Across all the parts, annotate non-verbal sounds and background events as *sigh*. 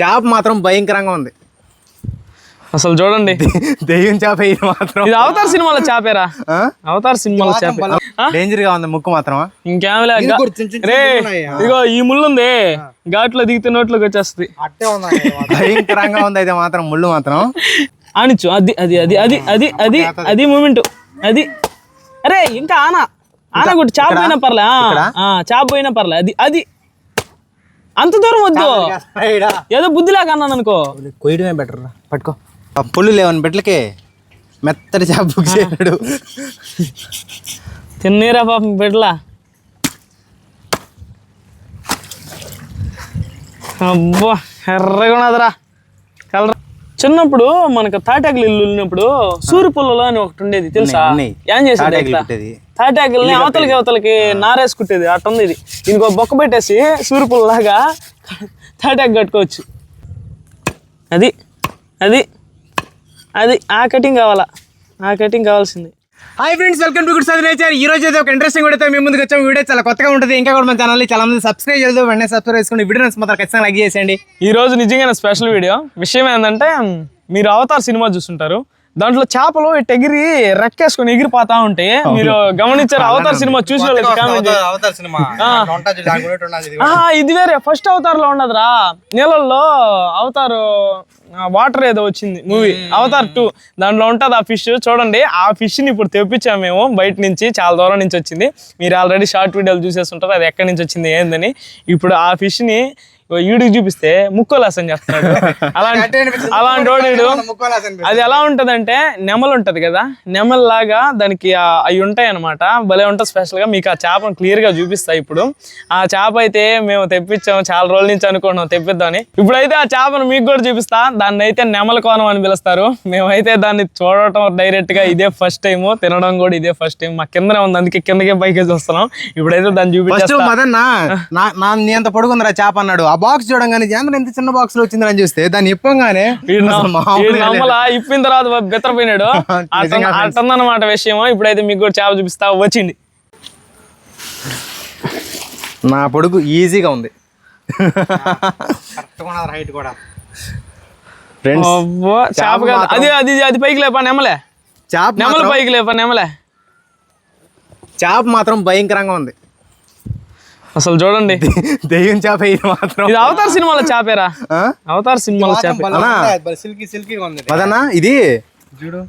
చేప మాత్రం భయంకరంగా ఉంది. అసలు చూడండి. దెయ్యం చేప ఇది మాత్రం. ఇది అవతార్ సినిమాలో చేపేరా? అవతార్ సినిమాలో చేపే? డేంజర్గా ఉంది ముక్కు మాత్రం ఇంకేమలే రే ఇదిగో ఈ ముళ్ళు ఉంది ఘాట్లో దిగితే నోట్లోకి వచ్చేస్తుంది. భయంకరంగా ఉంది అయితే మాత్రం ముళ్ళు మాత్రం. ఆనిచ్చు అది అది అది అది అది అది అది మూమెంట్. అది. అరే ఇంకా ఆన. ఆన కొట్టి చేప పోయినా పర్లే చేప పోయినా పర్లే. అది అది. అంత దూరం వద్దు. ఏదో బుద్ధిలాగా అన్నాను అనుకో. కొయ్యడమే బెటర్ రా. పట్టుకో. ఆ పుల్లు లేవని బిడ్డలకి మెత్తటి చేప బుక్ చేయడు తిన్నీరా పాపం బిడ్డలా. అబ్బా ఎర్రగా ఉన్నదిరా. చిన్నప్పుడు మనకు తాటాకులు ఇల్లు ఉన్నప్పుడు సూర్యపుల్లలో అని ఒకటి ఉండేది తెలుసా. ఏం చేసేది. తాటాకుల్ని అవతలకి అవతలకి నారేసుకుంటేది అట్ట ఉంది ఇది. దీనికి బొక్క పెట్టేసి సూర్యపుల్లలాగా తాటాకు కట్టుకోవచ్చు. అది అది అది ఆ కటింగ్ కావాలా? ఆ కటింగ్ కావాల్సింది. Hi friends welcome to good Sadar nature ఈ రోజు అయితే ఒక ఇంట్రెస్టింగ్ వీడియో మేము ముందుకు వచ్చాము. వీడియో చాలా కొత్తగా ఉంటుంది. ఇంకా కూడా మన ఛానల్ని చాలా మంది సబ్స్క్రైబ్ చేయలేదు. వెంటనే సబ్స్క్రైబ్ చేసుకుని వీడియో మాత్రం ఖచ్చితంగా లైక్ చేసేయండి. ఈ రోజు నిజంగా స్పెషల్ వీడియో విషయం ఏంటంటే మీరు అవతార్ సినిమా చూస్తుంటారు. దాంట్లో చేపలు ఇట్ట ఎగిరి రెక్కేసుకొని ఎగిరిపోతా ఉంటే మీరు గమనించారు అవతార్ సినిమా చూసిన ఇది వేరే. ఫస్ట్ అవతార్లో ఉండదురా నీళ్ళల్లో అవతార్ వాటర్ ఏదో వచ్చింది మూవీ. Avatar two. దాంట్లో ఉంటది ఆ ఫిష్. చూడండి ఆ ఫిష్ని ఇప్పుడు తెప్పించాము మేము. బయట నుంచి చాలా దూరం నుంచి వచ్చింది. మీరు ఆల్రెడీ షార్ట్ వీడియోలు చూసేస్తుంటారు అది ఎక్కడి నుంచి వచ్చింది ఏందని. ఇప్పుడు ఆ ఫిష్ని ఈడికి చూపిస్తే ముక్కోలాస్ అని చెప్తున్నాడు *laughs* అలాంటి అలాంటి వాడు. అది ఎలా ఉంటదంటే నెమలు ఉంటది కదా నెమల్ లాగా దానికి అవి ఉంటాయి అనమాట భలే ఉంటుంది స్పెషల్గా. మీకు ఆ చేపను క్లియర్గా చూపిస్తా ఇప్పుడు. ఆ చేప అయితే మేము తెప్పించాము చాలా రోజుల నుంచి అనుకున్నాం తెప్పిద్దామని. ఇప్పుడైతే ఆ చేపను మీకు కూడా చూపిస్తా. దాన్ని అయితే నెమల కోణం అని పిలుస్తారు. మేమైతే దాన్ని చూడటం డైరెక్ట్గా ఇదే ఫస్ట్ టైం తినడం కూడా ఇదే ఫస్ట్ టైం మా కిందనే ఉంది అందుకే కిందకే పైకి చూస్తున్నాం. ఇప్పుడైతే దాన్ని ఫస్ట్ చూపించేస్తా. మదన్న నా పొడుగుందిరా చేప అన్నాడు. బాక్స్ చూడంగానే జనరల్ ఎంత చిన్న బాక్స్లో వచ్చిందని చూస్తే దాన్ని ఇప్పంగానే ఇప్పిన తర్వాత బెత్తరపోయినాడు. *laughs* అట్టందన్నమాట విషయం ఇప్పుడైతే మీకు కూడా చేప చూపిస్తా వచ్చింది. నా పొడుగు ఈజీగా ఉంది. హైట్ కూడా. ఫ్రెండ్స్ అబ్బో, చేప అది అది అది పైకి లేపా నెమలే? చేప నెమల పైకి లేపా నెమలే? చేప మాత్రం భయంకరంగా ఉంది. అసలు చూడండి. దెయ్యం చేప ఇది మాత్రం. ఇది అవతార్ సినిమాలో చేపేరా? అవతార్ సినిమాలో చేప. ఇది.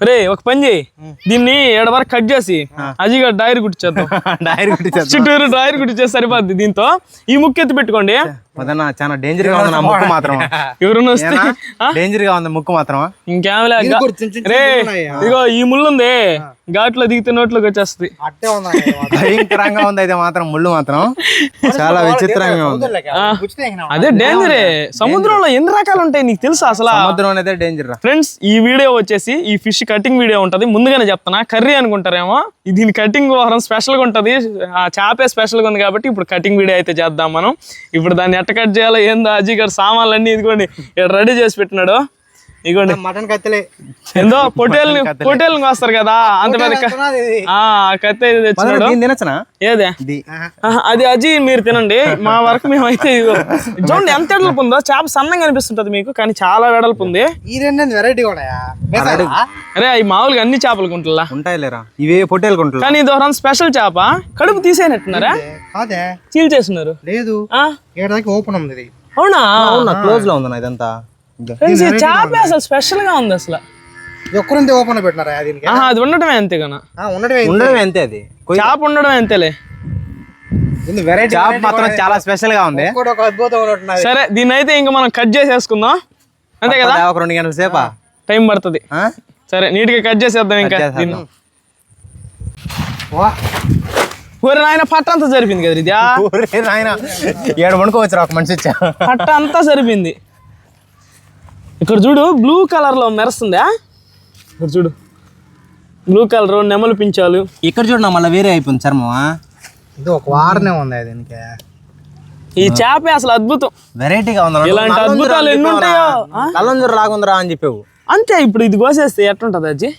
రే ఒక పని చేయి. దీన్ని ఏడ వరకు కట్ చేసి అజిగా డైరీ కుట్టించేద్దాం *laughs* డైరీ కుట్టించేద్దాం చుట్టూరు డైరీ కుట్టించేసి సరిపోద్ది దీంతో. ఈ ముక్కు ఎత్తి పెట్టుకోండి మదన్న చాలా డేంజర్గా ఉంది నా ముక్కు మాత్రం *laughs* ఎవరైనా వస్తే ఆ? డేంజర్గా ఉంది ముక్కు మాత్రం ఇంకేమలే రే. ఇదిగో ఈ ముళ్ళు ఉంది. ఘాట్లో దిగితే నోట్లోకి వచ్చేస్తుంది. *laughs* భయంకరంగా ఉంది అయితే మాత్రం ముళ్ళు మాత్రం. *laughs* చాలా విచిత్రంగా ఉంది. అదే డేంజరే సముద్రంలో ఎన్ని రకాలు ఉంటాయి నీకు తెలుసా అసలు? సముద్రం అనేది డేంజర్ ఫ్రెండ్స్ ఈ వీడియో వచ్చేసి ఈ ఫిష్ కటింగ్ వీడియో ఉంటది. ముందుగానే చెప్తున్నా కర్రీ అనుకుంటారేమో? దీని కటింగ్ వ్యవహారం స్పెషల్గా ఉంటుంది. ఆ చేపే స్పెషల్గా ఉంది కాబట్టి ఇప్పుడు కటింగ్ వీడియో అయితే చేద్దాం మనం. ఇప్పుడు దాన్ని ఎట్ట కట్ చేయాలో ఏందో అజీ గారు సామాన్లు అన్ని ఇదిగోండి ఇక్కడ రెడీ చేసి పెట్టినాడు. ఇదిగోండి మటన్ కత్తెలే. ఏందో పొట్టేల్ని పొట్టేల్ని వస్తారు కదా అంత పెద్ద కత్తి అయితే తెచ్చినాడు దీన్ని తినచ్చనా? ఏదే? అది అజీ మీరు తినండి. మా వరకు మేమైతే ఇదిగో. *laughs* చూడండి ఎంత వెడల్పు ఉందో. చేప సన్నంగా అనిపిస్తుంటది మీకు కానీ చాలా వెడల్పు ఉంది. ఈ రెండు వెరైటీ కూడా అరే అవి మామూలుగా అన్ని చేపలు కుంటలా. ఉంటాయి లేరా ఇవే పొట్టేలు కొంటలు. కానీ ఇది ఒక చేప. కడుపు తీసేనట్టున్నారా కాదే. చీల్ చేస్తున్నారు. లేదు. ఆ, ఏడు దాకా ఓపెన్ ఉంది అవునా? అవునా? క్లోజ్లో ఉంది ఇదంతా? చేప అసలు స్పెషల్గా ఉంది అసలు. ఒక్కరుంది ఓపెన్ పెట్టినారా దీనికి? ఆహా అది ఉండటమే అంతే కన ఆ, ఉండడమే ఉండడం అంతే అది. చేప ఉండడమే అంతేలే. ఇది వెరైటీ చేప మాత్రం చాలా స్పెషల్గా ఉంది. కూడా ఒక అద్భుతం ఉన్నట్టున్నది సరే దీన్ని అయితే ఇంకా మనం కట్ చేసేసుకుందాం. అంతే కదా? ఒక రెండు గంటల సేపా. టైం పడుతుంది. ఆ? సరే నీట్గా కట్ చేసేద్దాం ఇంకా చేసేద్దాం. దీన్ని. వా, ఊరి నాయన పట్ట అంతా సరిపోయింది కదా ఇది ఊరే నాయన ఏడు వండుకోవచ్చు ఒక మనిషి వచ్చా పట్ట అంతా సరిపోయింది ఇక్కడ చూడు బ్లూ కలర్లో మెరుస్తుందా? ఇక్కడ చూడు. బ్లూ కలర్ నెమలు పించాలు. ఇక్కడ చూడన్నా మళ్ళీ వేరే అయిపోయింది చర్మమా? ఇది ఒక వారనే ఉంది దీనికి. ఈ చేపే అసలు అద్భుతం. వెరైటీగా ఉంది ఇలాంటి అద్భుతాలు ఎన్ని ఉంటాయో? ఆ? కల్లంజూరు లాగుందిరా అని చెప్పావు. అంతే ఇప్పుడు ఇది కోసేస్తే ఎట్టుంటది అజ్జి?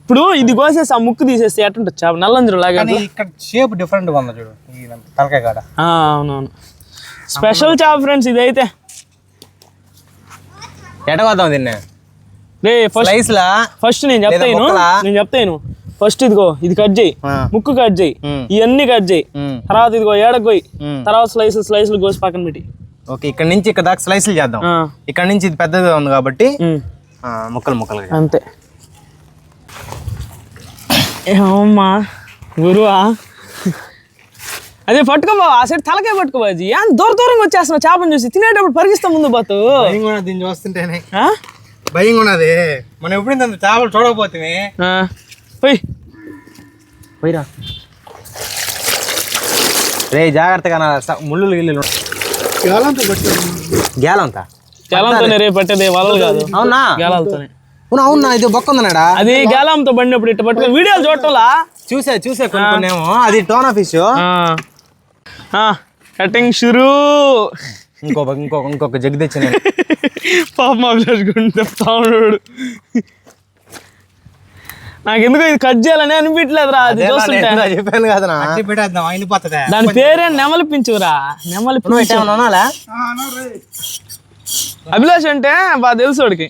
ఇప్పుడు ఇది కోసేసి ఆ ముక్కు తీసేస్తే ఎట్టుంటది చేప? నల్లంజరు లాగా కానీ ఇక్కడ షేప్ డిఫరెంట్గా ఉంది చూడు ఈ తలకాయ కాడ. అవునవును. స్పెషల్ చేప ఫ్రెండ్స్ ఇదైతే. ఎటగొద్దాం దీన్ని. రే ఫస్ట్ స్లైస్ లా? ఫస్ట్ నేను చెప్తాను? నేను చెప్తాను. ఫస్ట్ ఇదిగో ఇది కట్ చేయి. ముక్కు కట్ చేయి. ఇవన్నీ కట్ చేయి. తర్వాత ఇదిగో ఏడకు పోయి. ఉమ్. తర్వాత స్లైస్ స్లైస్లు కోసి పక్కన పెట్టి. ఓకే ఇక్కడ నుంచి ఇక్కడ దాకా స్లైస్లు చేద్దాం. ఇక్కడ నుంచి ఇది పెద్దగా ఉంది కాబట్టి ముక్కలు ముక్కలు అంతే. ఏమమ్మా గురువా. అదే పట్టుకోబా ఆ సైడ్ తలకే పట్టుకోబాజీ ఏం దూర దూరంగా వచ్చేస్తున్నావు? చేపను చూసి తినేటప్పుడు పరిగిస్తా ముందు బాతు. దీన్ని చూస్తుంటేనే. ఆ? భయంగా ఉన్నది మనం ఎప్పుడు ఇంత చేపలు చూడకపోతే ఆ. పోయ్. పోయిరా. రే జాగ్రత్తగా నా ముళ్ళు గిల్లు గేలంతా గేలంతోనే రేపు పట్టేది వలలు కాదు. అవునా? గేలాలతోనే అవునా అవునా? ఇది బొక్క ఉందన్నాడా? అది గేలంతో బండినప్పుడు ఇట్ట పట్టుకుని వీడియోలు చూడటంలా? చూసా చూసా ఏమో అది టోనా ఫిష్ కటింగ్ షురూ. ఇంకొక ఇంకొక ఇంకొక జగ్ తెచ్చి నేను. పాప మా విలేజ్గుండి చెప్తా ఉన్నాడు నాకు ఎందుకో ఇది కట్ చేయాలని అనిపించలేదురా అది చూస్తుంటే. చెప్పాను కదా దాని పేరే నెమలి పించురా నెమలి? అభిలాష్ అంటే బాగా తెలుసు వాడికి.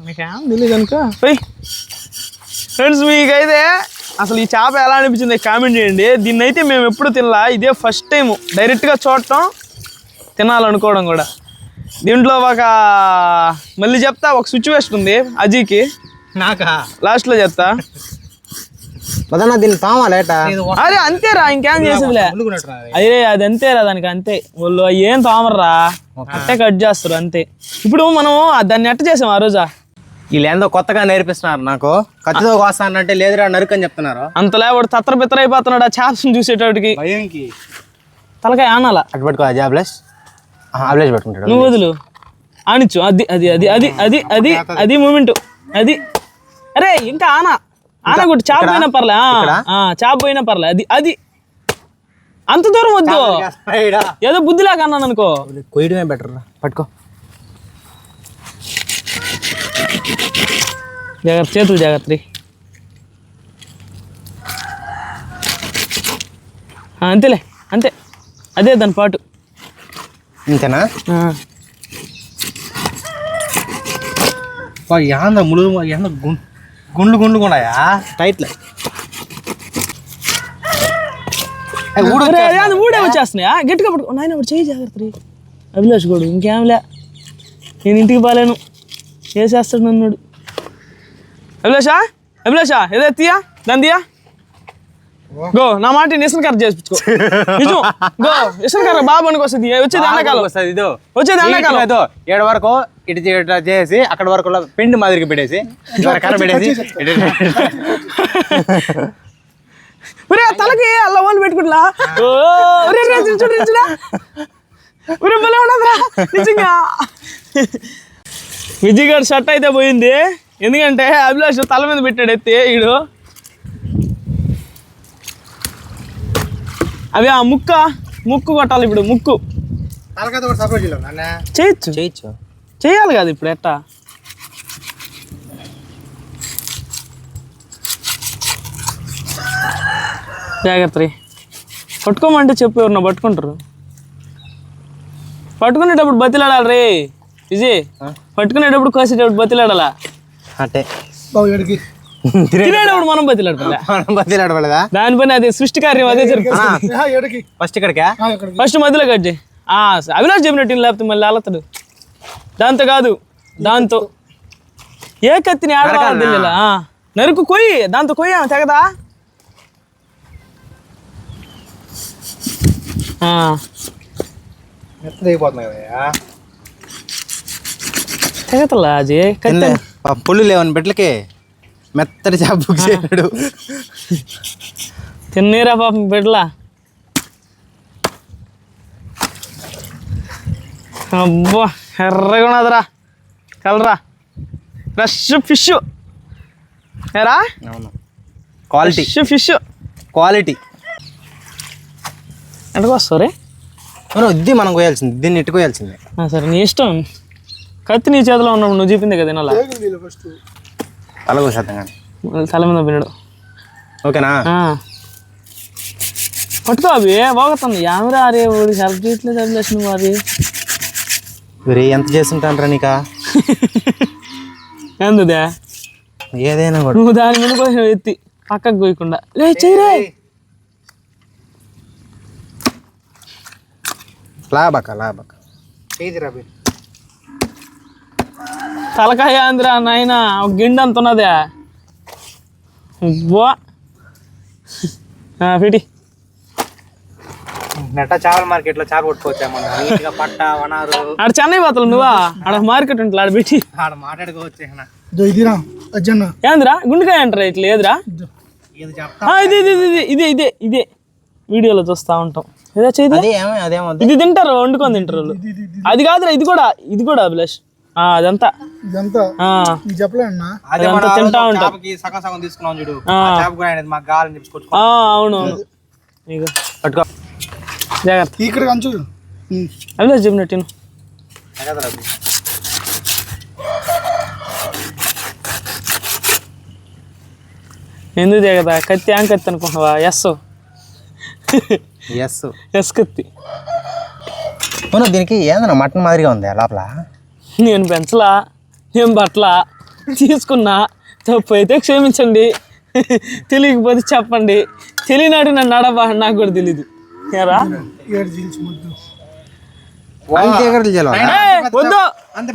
మనకేం తెలియదు అనుకో. ఫ్రెండ్స్ మీకైతే అసలు ఈ చేప ఎలా అనిపించింది కామెంట్ చేయండి. దీన్ని అయితే మేము ఎప్పుడు తినలా ఇదే ఫస్ట్ టైం డైరెక్ట్గా చూడటం తినాలనుకోవడం కూడా. దీంట్లో ఒక మళ్ళీ చెప్తా ఒక సిచ్యువేషన్ ఉంది అజీకి. నాకా? లాస్ట్లో చెప్తా. దీన్ని తామా లేటా? అరే అంతేరా ఇంకేం చేసేదిలే అదే. అది అంతేరా దానికి అంతే. వాళ్ళు ఏం తామర్రా? అట్టే కట్ చేస్తారు అంతే. ఇప్పుడు మనం దాన్ని ఎట్ట చేసాం ఆ రోజా? వీళ్ళు ఏందో కొత్తగా నేర్పిస్తున్నారు నాకు. కత్తితో కోస్తా అంటే లేదురా నరుకు అని చెప్తున్నారు. అంతలా వాడు తత్ర బిత్తర అయిపోతున్నాడు? ఆ చేపను చూసేటోడికి. భయంకి. తలకాయ ఆనాల? అటు పట్టుకో జాబ్లెస్ ఆబ్లెస్ పెట్టుకుంటాడు. నువ్వు వదులు. ఆనిచ్చు. అది అది అది అది అది అది అది మూమెంట్ అది. అరే ఇంకా ఆన? ఆన కొట్టు. చేప పోయినా పర్లే. చేప పోయినా పర్లే. అది అది. అంత దూరం వద్దు. ఏదో బుద్ధిలాగా అన్నాను అనుకో. కొయ్యడమే బెటర్ పట్టుకో. జాగ్రత్త చేతులు జాగ్రత్త అంతేలే అంతే. అదే దాని పాటు. ఇంతేనా. యాంద ముళ్ళు యాంద గుండ్లు గుండ్లు ఉన్నాయా? టైట్లో. ఊడే వచ్చేస్తున్నాయా? గట్టిగా పట్టుకో. నాయన చేయి జాగ్రత్త. అభిలాష్ గోడు ఇంకేంలే నేను ఇంటికి బాలేను వేసేస్తాడు నన్నుడు. అభిలాషా? అభిలాషా ఏదో తీయా? దాని తీయా? గో నా మాట నిసిన కర్ర చేయించుకో నిజం. గో నిసిన కర్ర బాబు అనుకో వస్తుంది. వచ్చేది ఎండాకాలం. వస్తుంది ఇదో. వచ్చేది ఎండాకాలం. ఏడు వరకు ఇటు ఇట్లా చేసి అక్కడ వరకు పిండి మాదిరికి పెట్టేసి కర్ర పెట్టేసి ఒరే తలకి అల్ల వాళ్ళు పెట్టుకుంటా ఒరే చూడు ఒరే నిజంగా. విజయ్ గారు షర్ట్ అయితే పోయింది. ఎందుకంటే అభిలాష్ తల మీద పెట్టాడు ఎత్తి ఈడు? అవి ఆ ముక్క ముక్కు కొట్టాలి ఇప్పుడు ముక్కు. చేయొచ్చు. చేయొచ్చు. చేయాలి కదా ఇప్పుడు ఎట్టా? జాగ్రత్త రీ. పట్టుకోమంటే చెప్పు ఎవరన్నా పట్టుకుంటారు. పట్టుకునేటప్పుడు బతిలాడాలి రే. విజయ్ పట్టుకునేటప్పుడు కోసేటప్పుడు బతిలాడాలా? అంటే బాబు తినేటప్పుడు మనం బతిలాడాలి మనం బతిలాడబడదా? దానిపైన అదే సృష్టి కార్యం అదే జరుగుతుంది. ఫస్ట్ ఇక్కడికా? ఫస్ట్ మధ్యలో కట్ చేయి. ఆ, అవినాష్ చెప్పినట్టు లేకపోతే మళ్ళీ అలతడు. దాంతో కాదు దాంతో. ఏ కత్తిని ఆడవాలో తెలియలా ఆ, నరుకు కొయ్యి దాంతో కొయ్య తెగదా? అయిపోతున్నాయి కదా తెగతలా అజయ్ పుల్లు లేవని బిడ్డలకి మెత్తటి చేప బుక్ చేయడు తిన్నీరా పాపం బిడ్డలా. అబ్బా ఎర్రగా ఉన్నదిరా. కలరా. Fresh fish. ఏరా? అవును. క్వాలిటీ. Fish fish. క్వాలిటీ. ఎంతకు వస్తారు మనం ఇది మనం కోయాల్సింది. దీన్ని ఇటు కోయాల్సిందే. సరే నీ ఇష్టం. కత్తి నీ చేతిలో ఉన్నప్పుడు నువ్వు చెప్పింది కదా తినాలా అలా కోసేద్దాం కానీ. తల మీద పిల్లడు ఓకేనా? పట్టుకో అవి బాగుతుంది యామరా అరే ఓడి హెల్ప్ చేయట్లేదు అభిలాష్ నువ్వు అది ఒరే ఎంత చేస్తుంటానరా నీకా? *laughs* ఎందుదే ఏదైనా కూడా. నువ్వు దాని మీద కొంచెం ఎత్తి పక్కకు పోయకుండా. లే చేయరే లాబక లాబక చేయి రబి తలకాయ అందిరా నాయన ఒక గిండి అంత ఉన్నదే. బో. పిటి నెట్ట చేపల మార్కెట్లో చేప కొట్టుకోవచ్చా పట్ట వనారు ఆడ చెన్నై పోతలు నువ్వా? ఆడ మార్కెట్ ఉంటుంది ఆడ పెట్టి ఆడ మాట్లాడుకోవచ్చు. ఇదిరా అజ్జన్న ఏందిరా? గుండెకాయ అంటారా ఇట్లా ఏదిరా? ఇది చెప్తా? ఆ, ఇది ఇది ఇది ఇది వీడియోలో చూస్తా ఉంటాం. ఏదో ఇది తింటారు వండుకొని తింటారు వాళ్ళు. అది కాదురా ఇది కూడా ఇది కూడా అభిలాష్. అదంతా. ఇదంతా నీకు అదే మనం తింటా ఉంటాం. చేపకి సగం సగం తీసుకున్నాం చూడు. ఆ. ఆ చేప కూడా ఆయన మాకు కావాలని చెప్పి కొట్టుకో. ఆ, అవును పట్టుకో. జాగ్రత్త. ఇక్కడ కంచు ఉమ్. ఎందుకు దిగదా కత్తి ఆన్ కత్తి అనుకుంటున్నావా? ఎస్. ఎస్. ఎస్ కత్తి. అవును దీనికి ఏందన్నా మటన్ మాదిరిగా ఉంది లోపల? నేను పెంచలా నేను బట్టలా తీసుకున్నా తప్పు అయితే క్షమించండి. తెలియకపోతే చెప్పండి. తెలియనాడు నన్ను నడబా నాకు కూడా తెలీదు.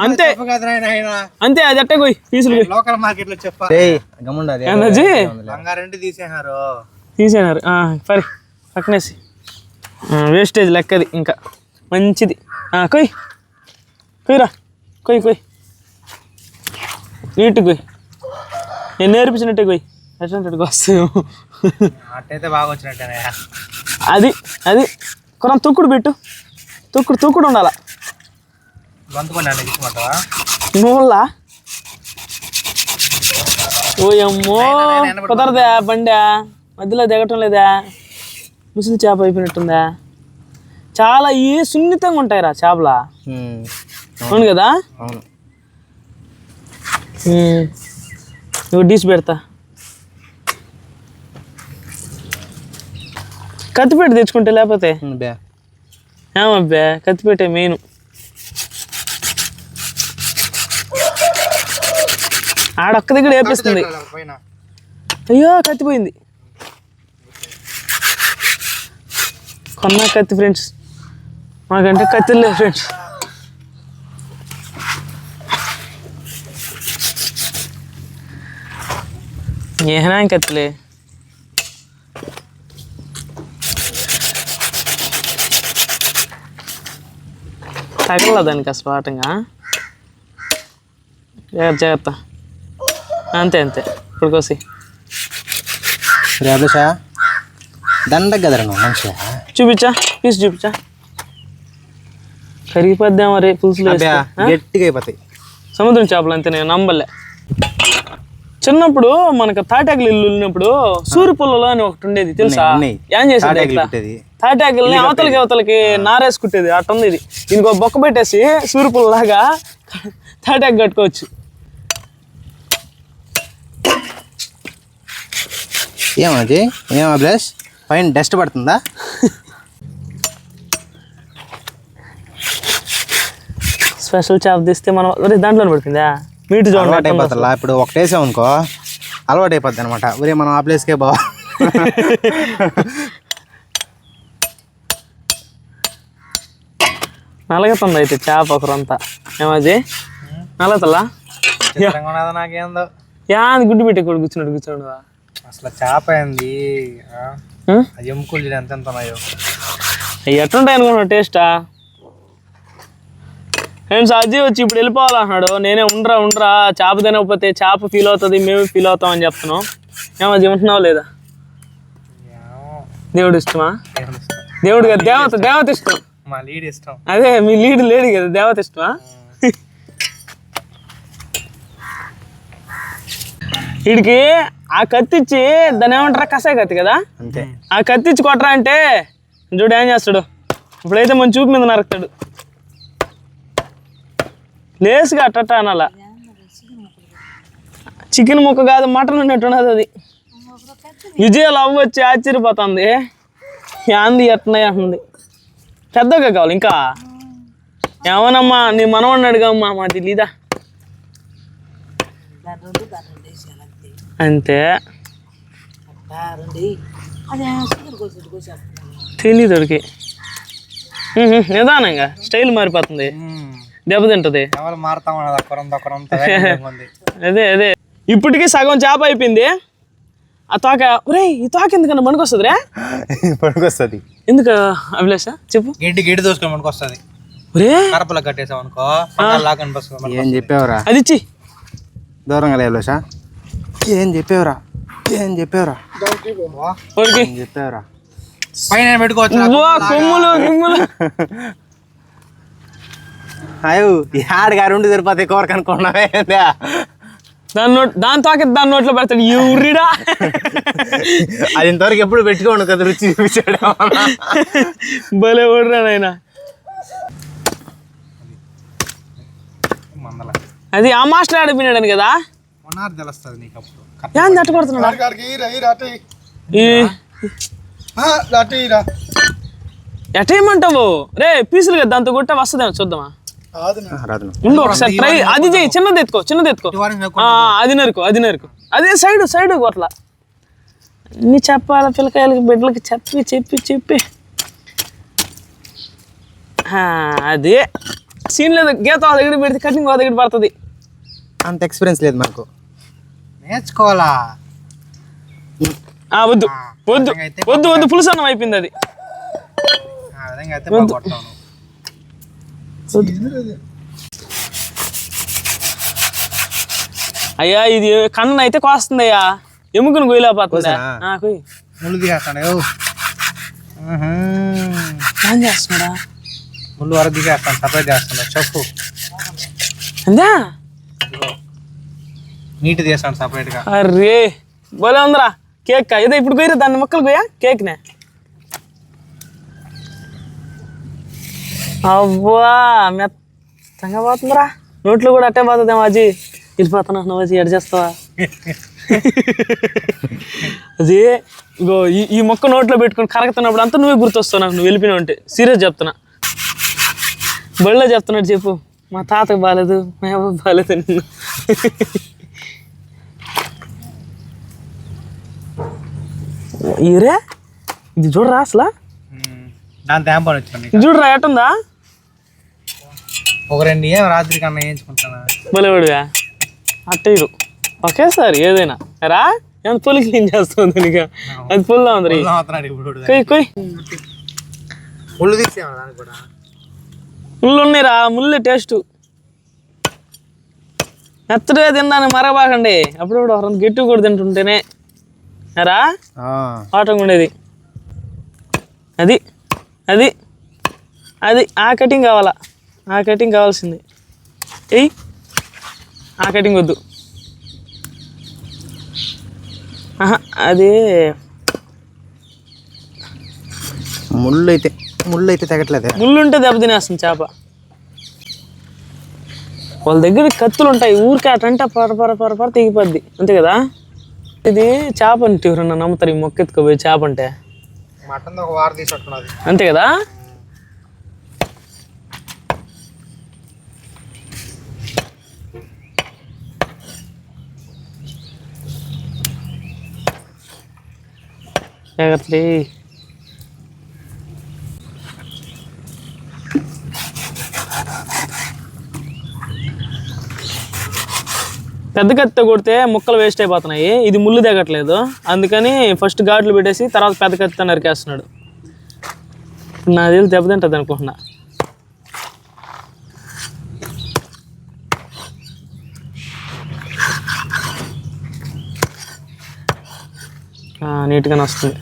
అంతే వద్దు. అంత అది అట్టే పోయి పీసులు లోకల్ మార్కెట్లో చెప్ప. రేయ్ గమ్ముండు అది. ఏమన్నాజీ బంగారంటే తీసేసారు తీసేనారు ఆ, పరి పక్కనేసి. వేస్టేజ్ లెక్కది ఇంకా. మంచిది. ఆ, కొయ్. కొయ్యరా. కొయ్ కొయ్. నీట్గా కొయ్. నేను నేర్పించినట్టే కొయ్. ఎట్లాంటి వస్తాయి. అట్టయితే బాగా వచ్చినట్టేనయ్యా అది అది. కొంత తొక్కుడు పెట్టు. తొక్కుడు తొక్కుడు ఉండాల? నువ్వులా ఓయమ్మో. కుదరదా బండా? మధ్యలో దిగటం లేదా? ముసలి చేప అయిపోయినట్టుందా? చాలా ఈ సున్నితంగా ఉంటాయిరా చేపల? అవును. కదా? అవును. నువ్వు డీస్ పెడతా. కత్తిపేట తెచ్చుకుంటే లేకపోతే? ఏమబ్బే కత్తిపేట మెయిన్. ఆడొక్క దగ్గర వేపిస్తుంది అయ్యో కత్తిపోయింది. కొన్నా కత్తి ఫ్రెండ్స్ మాకంటే కత్తిలు ఫ్రెండ్స్ ఏనా కత్తిలే తగల దానికి అసలు ఆటంగా జాగ్రత్త జాగ్రత్త. అంతే అంతే. ఇప్పుడు కోసి. రే అభిలాషా. దండ కదరా నువ్వు మనిషి చూపించా పీస్ చూపించా. కరిగిపోద్దాం మరి పులుసులో? గట్టిగా అయిపోతాయి. సముద్రం చేపలు అంతే నేను నమ్మలే. చిన్నప్పుడు మనకు తాటాకులు ఇల్లు ఉన్నప్పుడు సూరి పుల్లలో అని ఒకటి ఉండేది తెలుసా. ఏం చేసేది. తాటాకుల్ని అవతలకి అవతలకి నారేసుకుంటేది అట్ట ఉంది ఇది ఒక బొక్క పెట్టేసి సూరి పుల్లలాగా తాటాకు కట్టుకోవచ్చు. ఏమది ఏం అభిలాష్ పైన డస్ట్ పడుతుందా? స్పెషల్ చేప తీస్తే మనం ఒరే దాంట్లోనే పడుతుందా మీటు చూడండి అలవాటు అయిపోతుందా ఇప్పుడు ఒకటేసాం అనుకో అలవాటు అయిపోద్ది అనమాట. ఒరే మనం ఆ ప్లేస్కే బావ *laughs* నలగతుంది అయితే చేప ఒకరంతా. ఏమది నలగతలా? నాకేందో. యా అది గుడ్డు పెట్టి కూడా కూర్చున్నాడు కూర్చోడు అసలు చేప ఏంది? ఎముకలు ఎంత ఎంత ఉన్నాయో. ఎట్లుంటాయి అనుకున్నా టేస్టా? ఫ్రెండ్స్ అజీ వచ్చి ఇప్పుడు వెళ్ళిపోవాలంటున్నాడు నేనే ఉండరా ఉండరా చేప తినకపోతే చేప ఫీల్ అవుతుంది మేము ఫీల్ అవుతాం అని చెప్తున్నాం. ఏమో అది ఉంటున్నావు లేదా? దేవుడు ఇష్టమా? దేవుడు కదా దేవత దేవత ఇష్టం. మా లీడ్ ఇష్టం. అదే మీ లీడ్ లేడు కదా దేవత ఇష్టమా? వీడికి ఆ కత్తిచ్చి దాన్ని ఏమంటారా? కసాయి కత్తి కదా? అంతే. ఆ కత్తిచ్చి కొట్టరా అంటే చూడు ఏం చేస్తాడు. ఇప్పుడైతే మన చూపు మీద నరుకుతాడు. లేసుగా అట్ట అనాల. చికెన్ ముక్క కాదు మటన్ ఉన్నట్టున్నది అది. విజయాలు అవ్వచ్చి ఆశ్చర్యపోతుంది. యాంది ఎట్నయ్య అంటుంది. పెద్దగా కావాలి ఇంకా. ఏమనమ్మా నీ మనవడిని అడిగమ్మా మా తెలీదా అంతే. తెలీదు నిదానంగా స్టైల్ మారిపోతుంది. దెబ్బతింటది ఎవరు మారుతా ఉన్నది ఉంది అదే అదే. ఇప్పటికీ సగం చేప అయిపోయింది. ఆ తోక ఒరే ఈ తోక ఎందుకన్నా మనకొస్తుంది రే *laughs* పడుకొస్తుంది ఎందుకు అభిలాష? చెప్పు. గడ్డి గడ్డి దోసుకొని మనకు వస్తుంది ఒరే కరపలకు కట్టేసాం అనుకో లాగా కనిపిస్తుంది ఏం చెప్పావురా? అది ఇచ్చి. దూరంగా లేవులేసా ఏం చెప్పావురా? ఏం చెప్పావురా? చెప్పావురా? పైన పెట్టుకోవచ్చు కొమ్ములు *laughs* కొమ్ములు. అయ్యో యాడిగా రెండు తిరుపతి కోరక అనుకున్నావే దాని నోట్ దాని తోక దాని నోట్లో పెడతాడు. యూరిడా అది ఇంతవరకు ఎప్పుడు పెట్టుకోండు కదా రుచి చూపించాడు భలే ఓడరా నాయన. మందల. అది ఆ మాస్టర్ ఆడిపోయినాడని కదా? తెలుస్తుంది నీకు అప్పుడు ఏం ఎట్టేయమంటావు రే పీసులు కదా దాంతో కొట్ట వస్తుందేమో చూద్దామా? ఉండు ఒకసారి ట్రై అది చేయి చిన్నది ఎత్తుకో చిన్నది ఎత్తుకో. అది నరుకు అది నరుకు. అదే సైడ్ సైడ్ కొట్ల. అన్ని చెప్పాల పిల్లకాయలకి బిడ్డలకి చెప్పి చెప్పి చెప్పి. ఆ, అదే. సీన్ లేదు. గీత ఆ దగ్గర పెడితే కటింగ్ ఆ దగ్గర పడుతుంది. అంత ఎక్స్పీరియన్స్ లేదు మాకు. నేర్చుకోవాలా? ఆ, వద్దు. వద్దు. వద్దు వద్దు. పులుసు అన్నం అయిపోయింది అది ఆ విధంగా అయితే బాగా కొడతాను అయ్యా ఇది కన్ను అయితే కోస్తుంది అయ్యా ఎముకను తీసేస్తాడు ఏం చేస్తున్నాడా? ముళ్ళు వరకు సపరేట్ చేస్తాను చెప్పు. అందా? నీట్ తీస్తాను సపరేట్గా. అరే భలే ఉందిరా కేక్ ఇదే ఇప్పుడు కొయ్యరా దాన్ని ముక్కలు కొయ్యా? కేక్నే. అవ్వా మెత్తంగా పోతుందిరా. నోట్లో కూడా అట్టే పోతుంది అజీ. వెళ్ళిపోతున్నా నువ్వు ఎడ చేస్తావా? అది ఇగో ఈ ఈ మొక్క నోట్లో పెట్టుకొని కరగతున్నప్పుడు అంతా నువ్వే గుర్తొస్తావు నాకు నువ్వు వెళ్ళిపోయినావు అంటే. సీరియస్ చెప్తున్నా. బళ్ళో చెప్తున్నాడు చెప్పు. మా తాతకు బాగాలేదు మా అవ్వ బాగాలేదు నిన్ను ఇరే ఇది చూడరా అసలు? దాని చూడరా ఎట్టుందా ఒక రెండు ఏం రాత్రి కన్నా వేయించుకుంటాను? బలేవాడివా అట్టేరు ఒకేసారి ఏదైనా. రా ఏమైనా పులి క్లీన్ చేస్తుంది నీకు? అది పుల్లా ఉంది అవుతున్నాడు ఇప్పుడు కొయ్ కొయ్. ముళ్ళు తీసేమా దానికి కూడా? ముళ్ళు ఉన్నాయిరా ముళ్ళు టేస్ట్. మెత్తడిగా తిందాన్ని మరబాకండి. అప్పుడప్పుడు ఒక రెండు గట్టి కూడా తింటుంటేనే. రా ఆటం ఉండేది అది అది అది ఆ కటింగ్ కావాలా? ఆ కటింగ్ కావాల్సింది. ఎయ్ ఆ కటింగ్ వద్దు. ఆహా, అది. ముళ్ళు అయితే ముళ్ళు అయితే తెగట్లేదే? ముళ్ళుంటే దెబ్బ తినేస్తుంది చేప. వాళ్ళ దగ్గర కత్తులు ఉంటాయి ఊరికే అటంటే పర పర పర పర తెగిపోద్ది. అంతే కదా? ఇది చేప అంటే ఎవరన్నా నమ్ముతారు ఈ మొక్క ఎత్తుకోపోయి చేప అంటే? మటన్ ఒక వారం తీసుకుంటున్నది అంతే కదా? జాగ్రత్త పెద్ద కత్తితో కొడితే ముక్కలు వేస్ట్ అయిపోతున్నాయి. ఇది ముళ్ళు తెగట్లేదు అందుకని ఫస్ట్ ఘాట్లు పెట్టేసి తర్వాత పెద్ద కత్తితో నరికేస్తున్నాడు నా తెలిసి దెబ్బతింటుంది అనుకుంటున్నా. నీట్గానే వస్తుంది.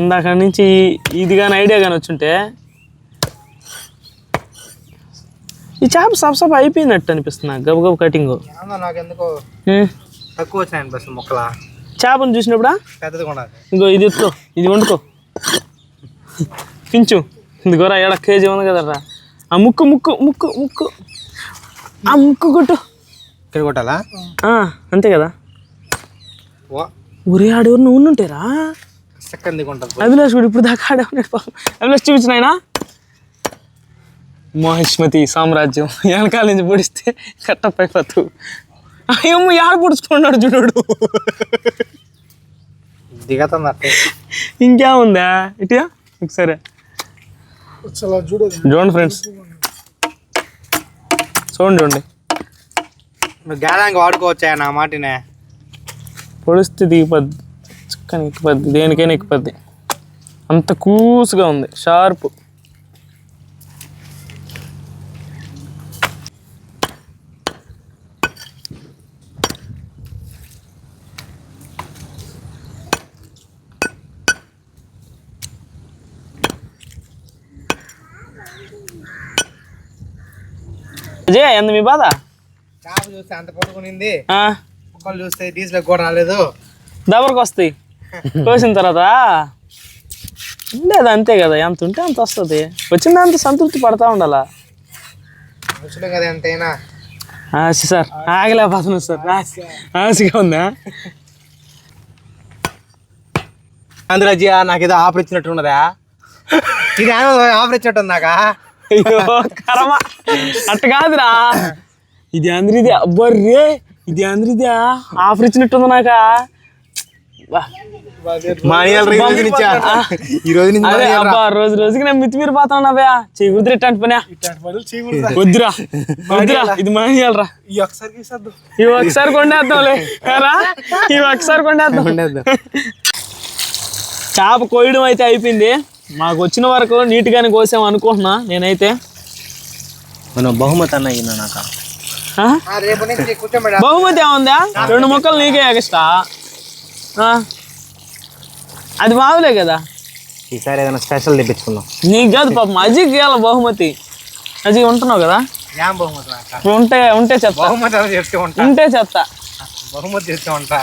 ఇందాక నుంచి ఇది కానీ ఐడియా కానీ వచ్చుంటే ఈ చేప సబ్ సబ్ అయిపోయినట్టు అనిపిస్తుంది నాకు. గబగబ కటింగ్ ఏమన్నా నాకు ఎందుకో తక్కువ వచ్చినాయి అనిపిస్తుంది ముక్కల. చేపను చూసినప్పుడా? పెద్దది. ఇంకో ఇది ఎత్తుకో ఇది వండుకో. పించు. ఇదిగోరా ఏడ కేజీ ఉంది కదరా ఆ ముక్కు ముక్కు ముక్కు ముక్కు. ఆ ముక్కు కొట్టు. ఇక్కడ కొట్టాలా? ఆ, అంతే కదా. ఓ ఊరే ఆడెవరు నువ్వు ఉండుంటేరా సెకండ్ ఉంటుంది అభిలాష్ కూడా ఇప్పుడు దాకా ఆడే ఉన్నాడు పాపం. అభిలాష్ చూపించిన ఆయన మహిష్మతి సామ్రాజ్యం వెనకాల నుంచి పొడిస్తే కట్టప్ అయిపోతావు. అయ్యమ్మ యాడ పొడుచుకున్నాడు చూడు. దిగతుంది అట్టే. ఇంకేముందా? ఇటుగా ఒకసారి. చూడండి ఫ్రెండ్స్. చూడండి చూడండి. నువ్వు గాలాంగి వాడుకోవచ్చా నా మాటినే? పొడిస్తే దిగిపోద్ది. చిక్కని ఎక్కిపోద్ది దేనికైనా ఎక్కిపోద్ది అంత కూసుగా ఉంది షార్ప్. అజయ్ ఎంత మీ బాధ? చేప చూస్తే అంత పడుకునింది ఆ, ఒకళ్ళు చూస్తే డీజిల్ కూడా రాలేదు. దబరకు వస్తాయి కోసిన తర్వాత ఉండేది అంతే కదా ఎంత ఉంటే అంత వస్తుంది. వచ్చిన దాంతో సంతృప్తి పడతా ఉండాలా? కదా ఎంతైనా. ఆశ సార్ ఆగలేకపోతున్నాను సార్ ఆశ- ఆశగా ఉందా? అందురాజీ నాకేదో ఆఫర్ ఇచ్చినట్టు ఉన్నదా? ఇది ఆఫర్ ఇచ్చినట్టు ఉందాకా అయ్యో కరమ. అట్ట కాదురా. ఇది అందరిది అబ్బర్రే ఇది అందరిది ఆఫర్ ఇచ్చినట్టుంది నాక? ఈ రోజు. ఈ రోజుకి నేను మితిమీరి పోతాను అవే చెయ్యి కుదిరి ఇట్లాంటి పని. వద్దురా. *laughs* వద్దురా ఇది మానేయాలరా ఈ ఒకసారి ఒకసారి కొండేద్దాంలే. రా ఇవి ఒకసారి కొండేద్దాం. *laughs* చేప కోయడం అయితే అయిపోయింది. మాకు వచ్చిన వరకు నీట్గానే కోసాం అనుకుంటున్నా నేనైతే. మనం బహుమతి అన్న అయినా నాకు? బహుమతి ఏముందా? రెండు ముక్కలు నీకే ఎగస్ట్రా ఆ? అది మావులే కదా. ఈసారి ఏదైనా స్పెషల్ తెప్పించుకుందాం. నీకు కాదు పాపం అజీకి ఇవ్వాలి బహుమతి. అజీ ఉంటున్నావు కదా? ఏం బహుమతి ఇప్పుడు ఉంటే ఉంటే చెప్తా. బహుమతి చేస్తూ ఉంటా. ఉంటే చెప్తా. బహుమతి చేస్తూ ఉంటా.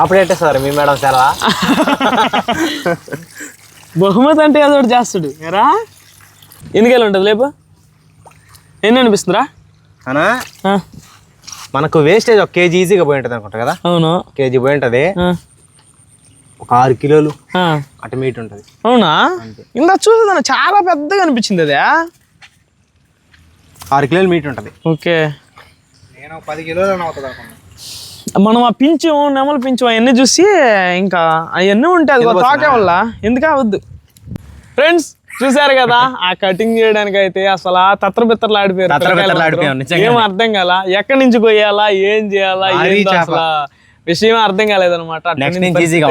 అప్పుడేంటే సార్ మీ మేడం సెలవా? బహుమతి అంటే ఏదో ఒకటి చేస్తాడు. ఎరా? ఎన్నికేళ్ళు ఉంటుంది లేపు? ఎన్ని అనిపిస్తుందిరా? అనా? మనకు వేస్టేజ్ ఒక కేజీ ఈజీగా పోయి ఉంటుంది అనుకుంటా కదా? అవును. కేజీ పోయి ఉంటుంది. ఒక ఆరు కిలోలు. అటు మీట్ ఉంటుంది. అవునా? ఇందా చూసేదాన్ని చాలా పెద్దగా అనిపించింది అదే. ఆరు కిలోలు మీట్ ఉంటుంది. ఓకే. నేను పది కిలోలు అవుతుంది మనం ఆ పించం నెమల పించం అవన్నీ చూసి ఇంకా అవన్నీ ఉంటాయి అది తోకే వల్ల ఎందుకు అవద్దు ఫ్రెండ్స్ చూసారు కదా ఆ కటింగ్ చేయడానికి అయితే అసలు ఆ తత్రబిత్తర్లు ఆడిపోయారు. ఏం అర్థం కాల ఎక్కడి నుంచి కొయ్యాలా ఏం చేయాలా. అసలు విషయం అర్థం కాలేదన్నమాట. నెక్స్ట్ నుంచి ఈజీగా *laughs*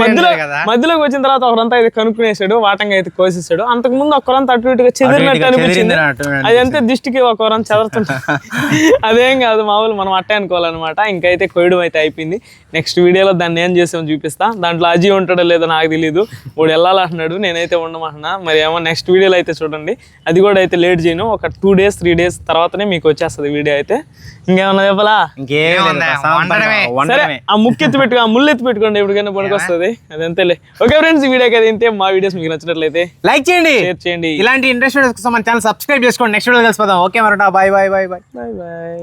మధ్యలో మధ్యలోకి వచ్చిన తర్వాత ఒకరంతా అయితే కనుక్కునేసాడు వాటంగా అయితే కోసేసాడు. అంతకు ముందు ఒకరంతా అటు ఇటుగా చెదిరినట్టు అనిపించింది. అంతే దిష్టికి ఒకరం చెదరుతుంది *laughs* అదేం కాదు మామూలు మనం అట్టే అనుకోవాలన్నమాట. ఇంకైతే కొయ్యడం అయితే అయిపోయింది. నెక్స్ట్ వీడియోలో దాన్ని ఏం చేసామో చూపిస్తా. దాంట్లో అజీ ఉంటాడో లేదో నాకు తెలియదు వాడు వెళ్ళాలంటున్నాడు నేనైతే ఉండమంటున్నా. మరి ఏమో నెక్స్ట్ వీడియోలో అయితే చూడండి. అది కూడా అయితే లేట్ చేయను. ఒక టూ డేస్ త్రీ డేస్ తర్వాతనే మీకు వచ్చేస్తుంది వీడియో అయితే. ఇంకేమన్నా చెప్పాలా? ఆ ముక్కు ఎత్తి పెట్టుకో ఆ ముళ్ళు ఎత్తి పెట్టుకోండి ఎప్పటికైనా పనికొస్తుంది. అది అంతేలే ఓకే ఫ్రెండ్స్ ఈ వీడియోకి అయితే ఇంతే. మా వీడియోస్ మీకు నచ్చినట్లయితే లైక్ చేయండి. షేర్ చేయండి. ఇలాంటి ఇంట్రెస్ట్ కోసం మన ఛానల్ సబ్స్క్రైబ్ చేసుకోండి నెక్స్ట్ వీడియో కలిసిపోదాం. Okay మరట bye bye bye bye. Bye bye.